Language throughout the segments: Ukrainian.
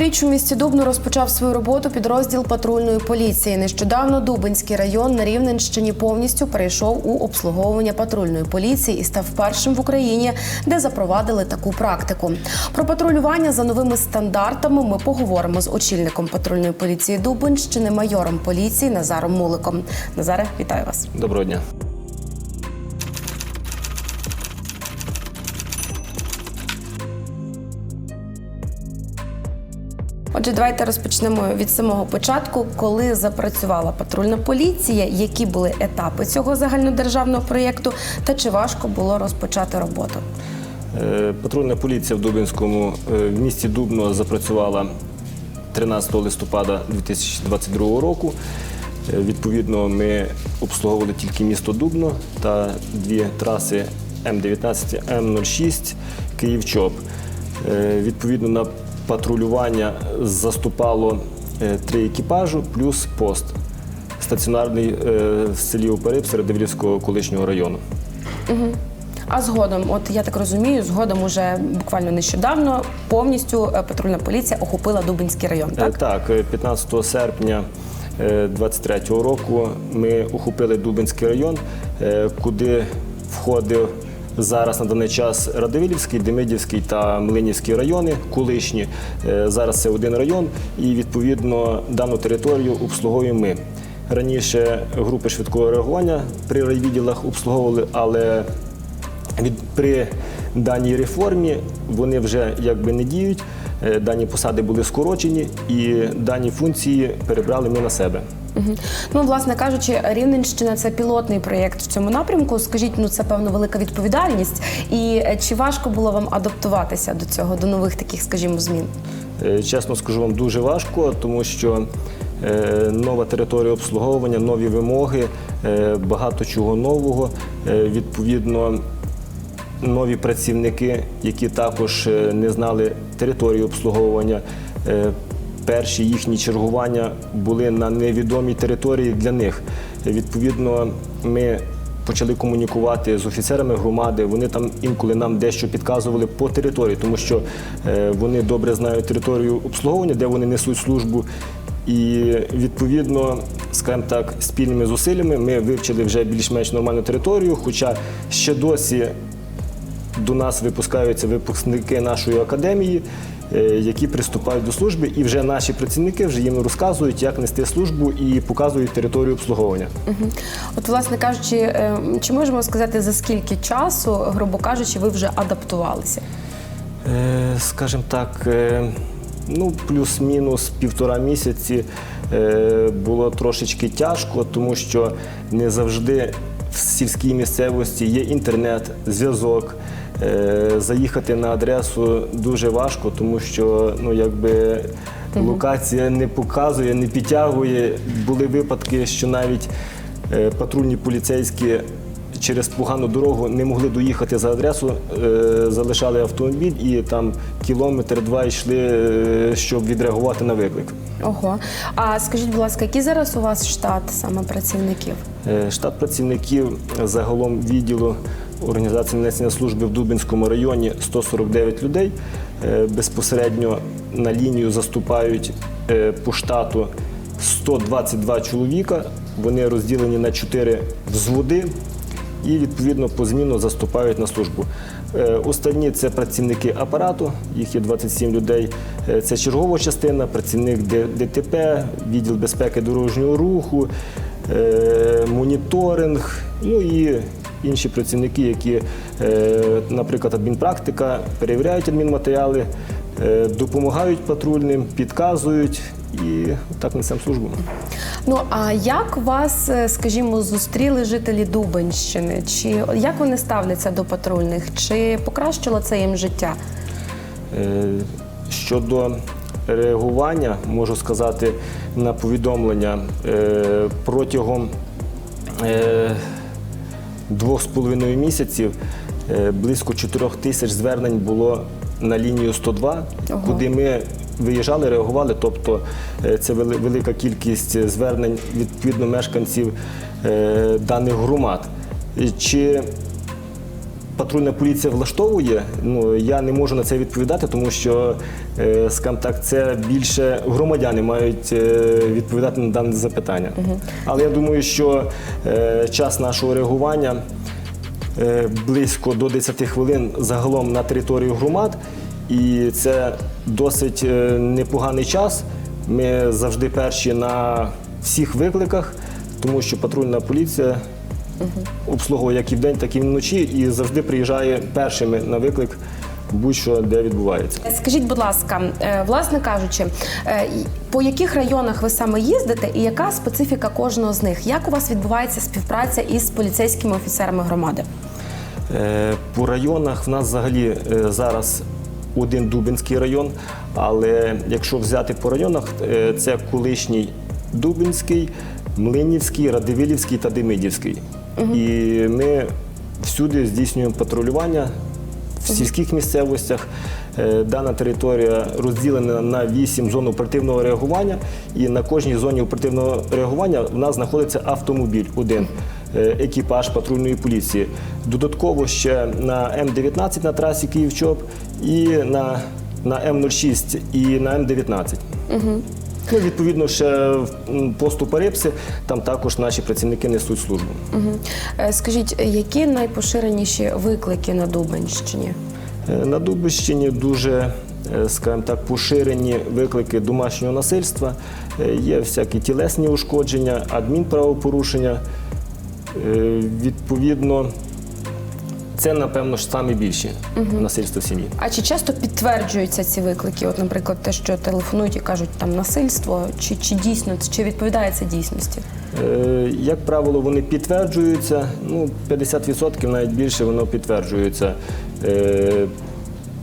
Цьогоріч у місті Дубно розпочав свою роботу підрозділ патрульної поліції. Нещодавно Дубинський район на Рівненщині повністю перейшов у обслуговування патрульної поліції і став першим в Україні, де запровадили таку практику. Про патрулювання за новими стандартами ми поговоримо з очільником патрульної поліції Дубинщини, майором поліції Назаром Муликом. Назаре, вітаю вас. Доброго дня. Отже, давайте розпочнемо від самого початку, коли запрацювала патрульна поліція, які були етапи цього загальнодержавного проєкту, та чи важко було розпочати роботу. Е, Патрульна поліція в Дубинському е, в місті Дубно запрацювала 13 листопада 2022 року. Е, Відповідно, ми обслуговували тільки місто Дубно та дві траси М19, М06, Київ-Чоп. Відповідно, на патрулювання заступало е, три екіпажу плюс пост стаціонарний е, в селі Опериб Середивлівського колишнього району. А згодом, от я так розумію, згодом уже буквально нещодавно повністю е, патрульна поліція охопила Дубинський район. Так Так, е, 15 серпня 23-го року ми охопили Дубинський район, куди входив зараз на даний час Радивилівський, Демидівський та Млинівський райони, колишні. Е, Зараз це один район, і відповідно дану територію обслуговуємо ми. Раніше групи швидкого реагування при райвідділах обслуговували, але від при даній реформі вони вже якби не діють. е, Дані посади були скорочені, і дані функції перебрали ми на себе. Ну, власне кажучи, Рівненщина це пілотний проєкт в цьому напрямку. Скажіть, ну це певно велика відповідальність. І е, чи важко було вам адаптуватися до цього, до нових таких, скажімо, змін? Е, Чесно скажу вам, дуже важко, тому що е, нова територія обслуговування, нові вимоги, багато чого нового. Відповідно, нові працівники, які також не знали території обслуговування. Перші їхні чергування були на невідомій території для них. Відповідно, ми почали комунікувати з офіцерами громади. Вони там інколи нам дещо підказували по території, тому що е, вони добре знають територію обслуговування, де вони несуть службу. І відповідно, скажімо так, спільними зусиллями ми вивчили вже більш-менш нормальну територію, хоча ще досі до нас випускаються випускники нашої академії, які приступають до служби, і вже наші працівники вже їм розказують, як нести службу і показують територію обслуговування. От, власне кажучи, е, чи можемо сказати, за скільки часу, грубо кажучи, ви вже адаптувалися? Е, Скажімо так, е, ну плюс-мінус півтора місяці е, було трошечки тяжко, тому що не завжди в сільській місцевості є інтернет, зв'язок. Е, Заїхати на адресу дуже важко, тому що ну якби локація не показує, не підтягує. Були випадки, що навіть е, патрульні поліцейські через погану дорогу не могли доїхати за адресу, е, залишали автомобіль і там кілометр-два йшли, щоб відреагувати на виклик. Ого. А скажіть, будь ласка, який зараз у вас штат саме працівників? Штат працівників загалом відділу організації несення служби в Дубинському районі 149 людей. Е, Безпосередньо на лінію заступають е, по штату 122 чоловіка. Вони розділені на 4 взводи і відповідно по зміну заступають на службу. Е, Останні це працівники апарату, їх є 27 людей. Це чергова частина, працівник ДТП, відділ безпеки дорожнього руху, моніторинг, ну і інші працівники, які, е, наприклад, адмінпрактика, перевіряють адмінматеріали, е, допомагають патрульним, підказують і так несемо службу. Ну а як вас, е, скажімо, зустріли жителі Дубенщини? Чи як вони ставляться до патрульних? Чи покращило це їм життя? Щодо реагування, можу сказати на повідомлення протягом двох з половиною місяців е, близько 4 тисяч звернень було на лінію 102, Ого. куди ми виїжджали, реагували. Тобто е, це вели- велика кількість звернень відповідно мешканців е, даних громад. Чи патрульна поліція влаштовує, ну я не можу на це відповідати, тому що е, скажімо так, це більше громадяни мають е, відповідати на дане запитання. Але я думаю, що е, час нашого реагування близько до 10 хвилин загалом на територію громад, і це досить непоганий час. Ми завжди перші на всіх викликах, тому що патрульна поліція обслуговує як і вдень, так і вночі, і завжди приїжджає першими на виклик будь-що де відбувається. Скажіть, будь ласка, е, власне кажучи, е, по яких районах ви саме їздите, і яка специфіка кожного з них? Як у вас відбувається співпраця із поліцейськими офіцерами громади? Е, По районах в нас взагалі е, зараз один Дубинський район, але якщо взяти по районах, е, це колишній Дубинський, Млинівський, Радивилівський та Демидівський. І ми всюди здійснюємо патрулювання в сільських місцевостях. Е, Дана територія розділена на 8 зон оперативного реагування, і на кожній зоні оперативного реагування в нас знаходиться автомобіль один. е, Екіпаж патрульної поліції. Додатково ще на М-19 на трасі Київ-Чоп і на, на М-06 і на М-19. Ну, відповідно, ще в посту Парипси, там також наші працівники несуть службу. Е, Скажіть, які найпоширеніші виклики на Дубенщині? Е, На Дубищині дуже, е, скажімо так, поширені виклики домашнього насильства. Є всякі тілесні ушкодження, адмінправопорушення. Відповідно, це, напевно, ж самі більші насильства в сім'ї. А чи часто підтверджуються ці виклики? От, наприклад, те, що телефонують і кажуть там насильство, чи, чи дійсно чи відповідає це дійсності? Е, Як правило, вони підтверджуються. Ну, 50% навіть більше воно підтверджується. Е,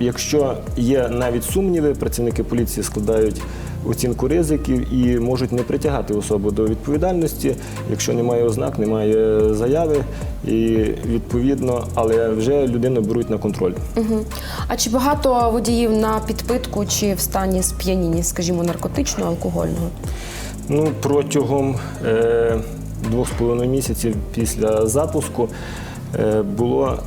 Якщо є навіть сумніви, працівники поліції складають оцінку ризиків і можуть не притягати особу до відповідальності, якщо немає ознак, немає заяви, і відповідно, але вже людину беруть на контроль. Угу. А чи багато водіїв на підпитку чи в стані сп'яніння, скажімо, наркотичного, алкогольного? Ну, протягом е, двох з половиною місяців після запуску е, було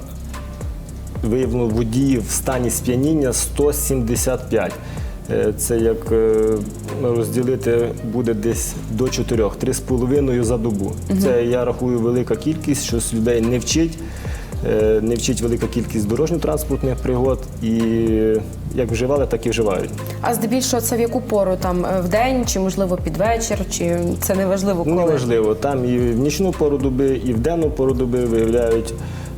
виявлено водіїв в стані сп'яніння 175. Е, Це як е, розділити буде десь до 4, 3,5 за добу. Це я рахую велика кількість, що з людей не вчить. е, Не вчить велика кількість дорожньо-транспортних пригод і як вживали, так і вживають. А здебільшого це в яку пору? Там в день, чи можливо під вечір, чи це неважливо коли? Неважливо. Там і в нічну пору доби, і в денну пору доби виявляють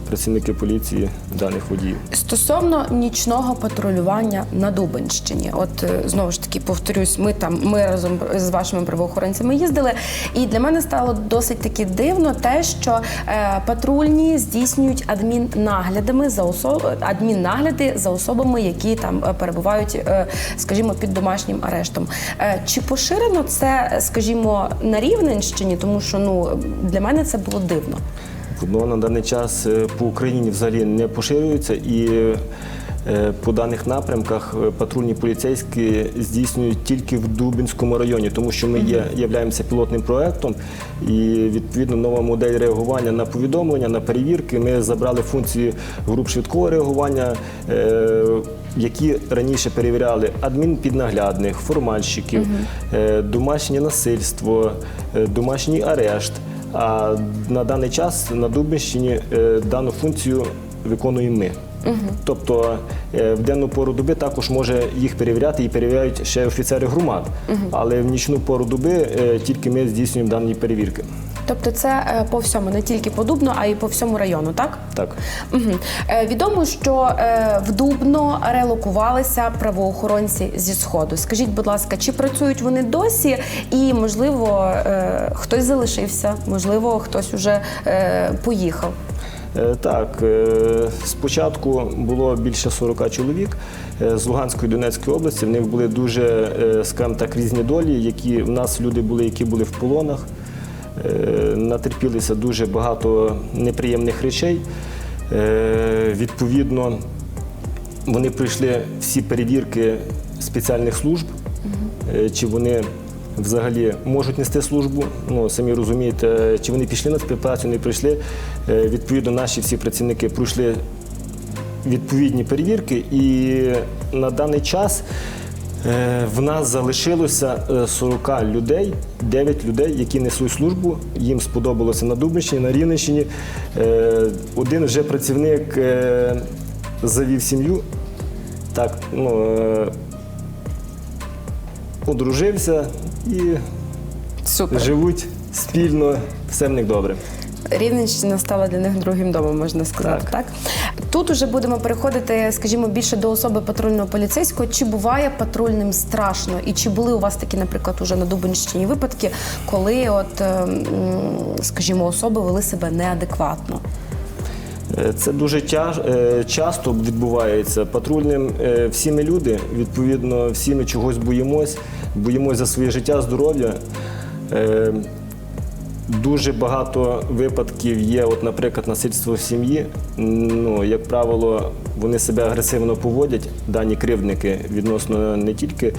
працівники поліції даних водіїв. Стосовно нічного патрулювання на Дубенщині, от е, знову ж таки повторюсь, ми там ми разом з вашими правоохоронцями їздили, і для мене стало досить таки дивно те, що е, патрульні здійснюють адміннаглядами за особ... адміннагляди за особами, які там е, перебувають, е, скажімо, під домашнім арештом. Е, чи поширено це, скажімо, на Рівненщині, тому що ну для мене це було дивно. Воно на даний час е, по Україні взагалі не поширюється і е, по даних напрямках е, патрульні поліцейські здійснюють тільки в Дубінському районі, тому що ми є являємося пілотним проектом, і відповідно нова модель реагування на повідомлення, на перевірки. Ми забрали функції груп швидкого реагування. Які раніше перевіряли адмінпіднаглядних, формальщиків, е, домашнє насильство, домашній арешт. А на даний час на Дубинщині е, дану функцію виконуємо ми. Тобто е, в денну пору доби також може їх перевіряти і перевіряють ще офіцери громад. Але в нічну пору доби е, тільки ми здійснюємо дані перевірки. Тобто, це е, по всьому, не тільки по Дубну, а й по всьому району, так? Так. Угу. Відомо, що е, в Дубно релокувалися правоохоронці зі сходу. Скажіть, будь ласка, чи працюють вони досі? І можливо, хтось залишився, можливо, хтось уже поїхав. Так, спочатку було більше 40 чоловік з Луганської і Донецької області. В них були дуже, скажімо так, різні долі, які в нас люди були, які були в полонах. Е, Натерпілися дуже багато неприємних речей. Е, Відповідно, вони пройшли всі перевірки спеціальних служб, Е, чи вони взагалі можуть нести службу. Ну, самі розумієте, чи вони пішли на співпрацю, не прийшли. Відповідно, наші всі працівники пройшли відповідні перевірки, і на даний час в нас залишилося е, 40 людей, 9 людей, які несуть службу. Їм сподобалося на Дубнищині, на Рівненщині. Е, Один вже працівник е, завів сім'ю. Так, ну, е, одружився і Супер. живуть спільно, все в них добре. Рівненщина стала для них другим домом, можна сказати. Так. Так. Тут уже будемо переходити, скажімо, більше до особи патрульного поліцейського. Чи буває патрульним страшно? І чи були у вас такі, наприклад, уже на Дубинщині випадки, коли, от, е, скажімо, особи вели себе неадекватно? Е, Це дуже тяж, е, часто відбувається. Патрульним е, всі ми люди, відповідно, всі ми чогось боїмось, боїмось за своє життя, здоров'я. Е, Дуже багато випадків є, от, наприклад, насильство в сім'ї. Ну, як правило, вони себе агресивно поводять, дані кривдники, відносно не тільки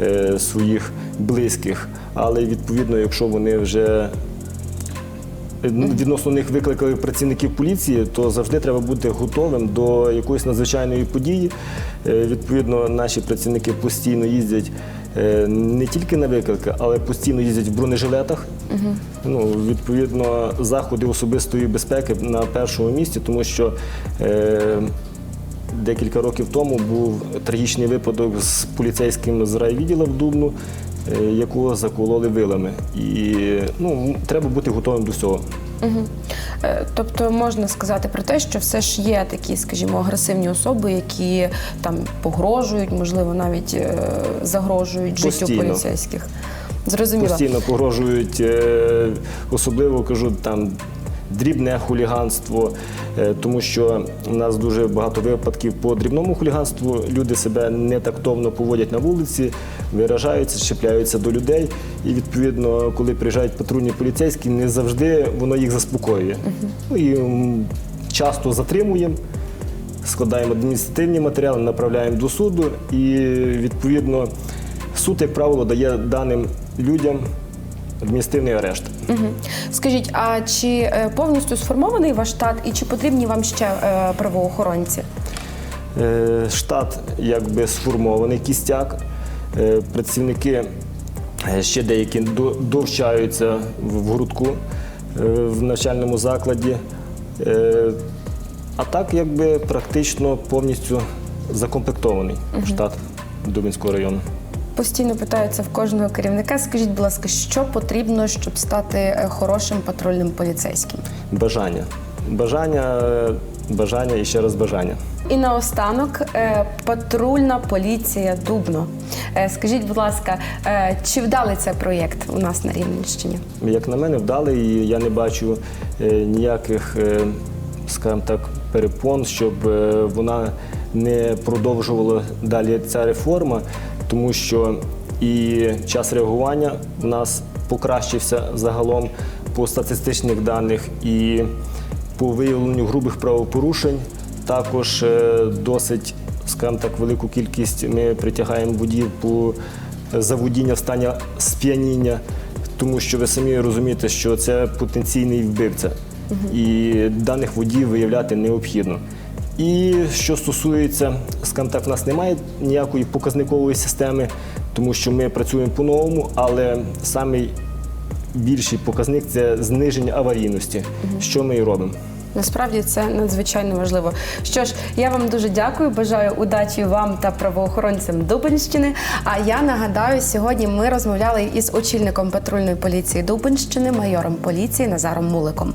е, своїх близьких, але й відповідно, якщо вони вже Ну, відносно них викликали працівників поліції, то завжди треба бути готовим до якоїсь надзвичайної події. Е, Відповідно, наші працівники постійно їздять е, не тільки на виклики, але постійно їздять в бронежилетах. Ну, відповідно, заходи особистої безпеки на першому місці, тому що е, декілька років тому був трагічний випадок з поліцейським з райвідділа в Дубну, е, якого закололи вилами. І ну, треба бути готовим до всього. Е, Тобто можна сказати про те, що все ж є такі, скажімо, агресивні особи, які там погрожують, можливо, навіть е, загрожують життю Постійно. поліцейських. Зрозуміло. Постійно погрожують, е, особливо кажу, там дрібне хуліганство, е, тому що у нас дуже багато випадків по дрібному хуліганству. Люди себе не тактовно поводять на вулиці, виражаються, чіпляються до людей. І відповідно, коли приїжджають патрульні поліцейські, не завжди воно їх заспокоює. Ну і часто затримуємо. Складаємо адміністративні матеріали, направляємо до суду, і відповідно суд, як правило, дає даним людям адміністративний арешт. Мгм. Скажіть, а чи е, повністю сформований ваш штат і чи потрібні вам ще е, правоохоронці? Е, Штат якби сформований кістяк. Працівники ще деякі довчаються в грудку в навчальному закладі. А так, якби практично повністю закомплектований штат Дубинського району. Постійно питаються в кожного керівника. Скажіть, будь ласка, що потрібно, щоб стати е, хорошим патрульним поліцейським? Бажання. Бажання, е, бажання і ще раз бажання. І наостанок е, патрульна поліція Дубно. Скажіть, будь ласка, чи вдалий цей проєкт у нас на Рівненщині? Як на мене, вдалий, і я не бачу ніяких, скажімо так, перепон, щоб вона не продовжувала далі ця реформа, тому що і час реагування в нас покращився загалом по статистичних даних і по виявленню грубих правопорушень. Також е, досить, скажімо так, велику кількість ми притягаємо водіїв по за водіння в стані сп'яніння, тому що ви самі розумієте, що це потенційний вбивця, і даних водіїв виявляти необхідно. І що стосується, скажімо так, в нас немає ніякої показникової системи, тому що ми працюємо по-новому, але самий більший показник це зниження аварійності, що ми і робимо. Насправді це надзвичайно важливо. Що ж, я вам дуже дякую. Бажаю удачі вам та правоохоронцям Дубинщини. А я нагадаю, сьогодні ми розмовляли із очільником патрульної поліції Дубинщини, майором поліції Назаром Муликом.